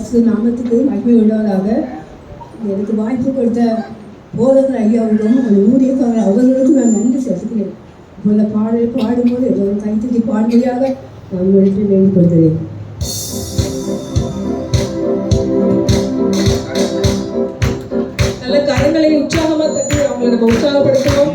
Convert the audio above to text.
பரிசு நாமத்துக்கு மகிமை உள்ளவராக எனக்கு வாய்ப்பு கொடுத்த போதகர் ஐயாவுக்கும் அந்த ஊழியக்காரர் அவர்களுக்கும் நான் நன்றி செலுத்துகிறேன். இப்போ இந்த பாடல் பாடும்போது ஏதோ ஒரு கைத்தட்டி பாடும்படியாக நான் உங்களுக்கு வேண்டிக்கொள்கிறேன் நல்ல கரங்களை உற்சாகமா தட்டி அவங்களை நம்ம உற்சாகப்படுத்தணும்.